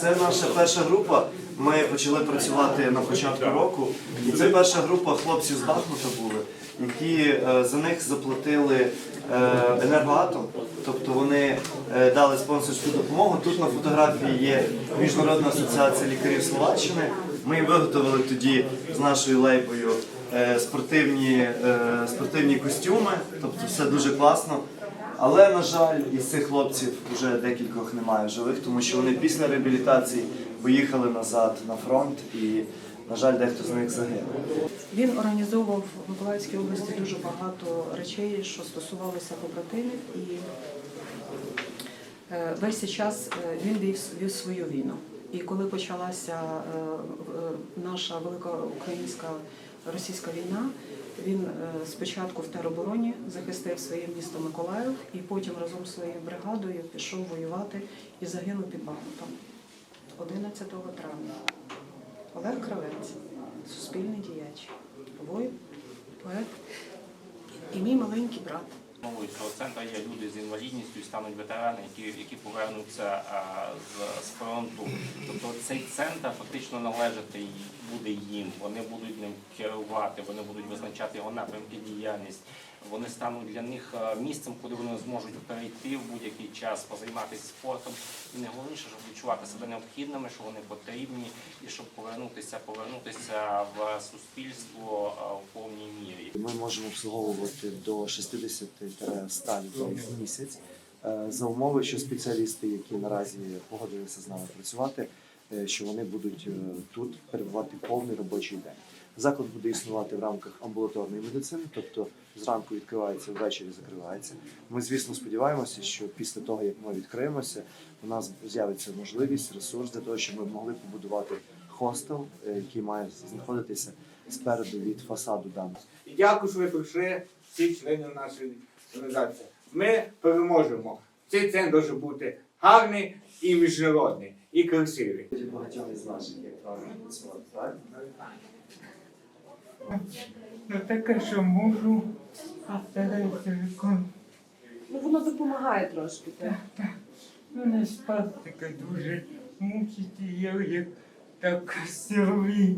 Це наша перша група. Ми почали працювати на початку року. І це перша група хлопців з Бахмута були, які е, за них заплатили е, енергоатом. Тобто вони е, дали спонсорську допомогу. Тут на фотографії є Міжнародна асоціація лікарів Словаччини. Ми виготовили тоді з нашою лейбою спортивні, спортивні костюми. Тобто все дуже класно. Але, на жаль, із цих хлопців вже декількох немає живих, тому що вони після реабілітації поїхали назад на фронт і, на жаль, дехто з них загинув. Він організовував в Миколаївській області дуже багато речей, що стосувалися побратимів, і е, весь цей час е, він вів, вів свою війну. І коли почалася е, наша велика українська російська війна, він е, спочатку в теробороні захистив своє місто Миколаїв, і потім разом з своєю бригадою пішов воювати і загинув під Бахмутом 11 травня. Олег Кравець, суспільний діяч, воїн, поет і мій маленький брат. Мовою цього центру є люди з інвалідністю стануть ветерани, які, які повернуться з, з фронту. Тобто цей центр фактично належати буде їм. Вони будуть ним керувати, вони будуть визначати його напрямки діяльність. Вони стануть для них місцем, куди вони зможуть перейти в будь-який час, позайматися спортом. І найголовніше, щоб відчувати себе необхідними, що вони потрібні, і щоб повернутися, повернутися в суспільство в повній мірі. Ми можемо обслуговувати до 60-100 людей в місяць е, за умови, що спеціалісти, які наразі погодилися з нами працювати, е, що вони будуть е, тут перебувати повний робочий день. Заклад буде існувати в рамках амбулаторної медицини, тобто зранку відкривається, ввечері закривається. Ми, звісно, сподіваємося, що після того, як ми відкриємося, у нас з'явиться можливість, ресурс для того, щоб ми могли побудувати хостел, який має знаходитися спереду від фасаду. І дякую, що ви прийшли всі члени нашої організації. Ми переможемо. Цей центр може бути гарний і міжнародний, і красивий. Багатьом із наших, як правильно працювати? Ну таке, що можу, а стараюся виконувати. Ну воно допомагає трошки. Так. Ну не спастика дуже мучити, я як так силовий.